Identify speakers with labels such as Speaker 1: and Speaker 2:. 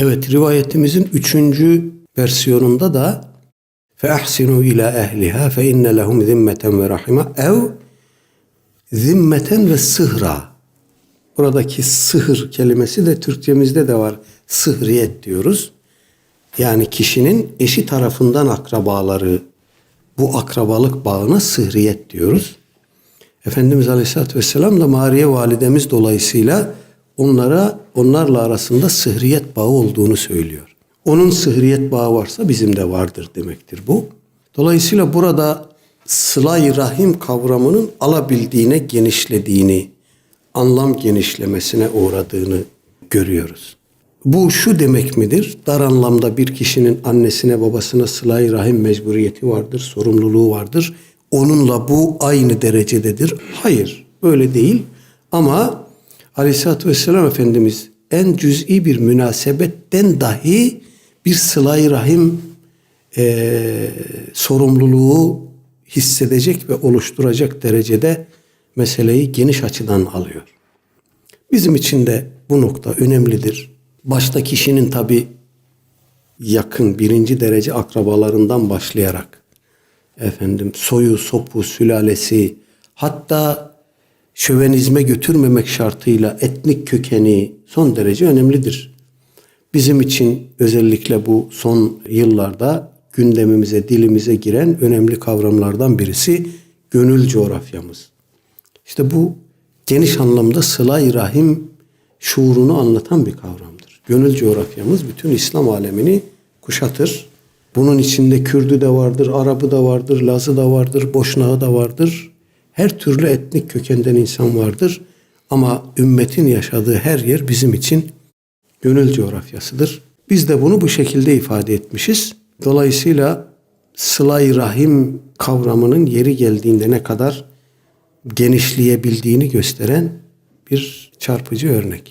Speaker 1: Evet rivayetimizin üçüncü versiyonunda da فَاَحْسِنُوا اِلَى اَهْلِهَا فَاِنَّ لَهُمْ ذِمَّةً وَرَحِمَةً ev zimmeten ve sıhra. Buradaki sıhır kelimesi de Türkçemizde de var. Sıhriyet diyoruz. Yani kişinin eşi tarafından akrabaları bu akrabalık bağına sıhriyet diyoruz. Efendimiz Aleyhisselatü Vesselam da Mariye validemiz dolayısıyla onlara onlarla arasında sıhriyet bağı olduğunu söylüyor. Onun sıhriyet bağı varsa bizim de vardır demektir bu. Dolayısıyla burada sıla-i rahim kavramının alabildiğine genişlediğini, anlam genişlemesine uğradığını görüyoruz. Bu şu demek midir? Dar anlamda bir kişinin annesine babasına sıla-i rahim mecburiyeti vardır, sorumluluğu vardır. Onunla bu aynı derecededir. Hayır, böyle değil. Ama Aleyhisselatü Vesselam Efendimiz en cüz'i bir münasebetten dahi bir sıla-i rahim e, sorumluluğu hissedecek ve oluşturacak derecede meseleyi geniş açıdan alıyor. Bizim için de bu nokta önemlidir. Başta kişinin tabi yakın birinci derece akrabalarından başlayarak efendim soyu, sopu, sülalesi hatta şövenizme götürmemek şartıyla etnik kökeni son derece önemlidir. Bizim için özellikle bu son yıllarda gündemimize, dilimize giren önemli kavramlardan birisi gönül coğrafyamız. İşte bu geniş anlamda sıla-i rahim şuurunu anlatan bir kavramdır. Gönül coğrafyamız bütün İslam alemini kuşatır. Bunun içinde Kürdü de vardır, Arabı da vardır, Lazı da vardır, Boşnağı da vardır. Her türlü etnik kökenden insan vardır. Ama ümmetin yaşadığı her yer bizim için gönül coğrafyasıdır. Biz de bunu bu şekilde ifade etmişiz. Dolayısıyla sıla-i rahim kavramının yeri geldiğinde ne kadar genişleyebildiğini gösteren bir çarpıcı örnek.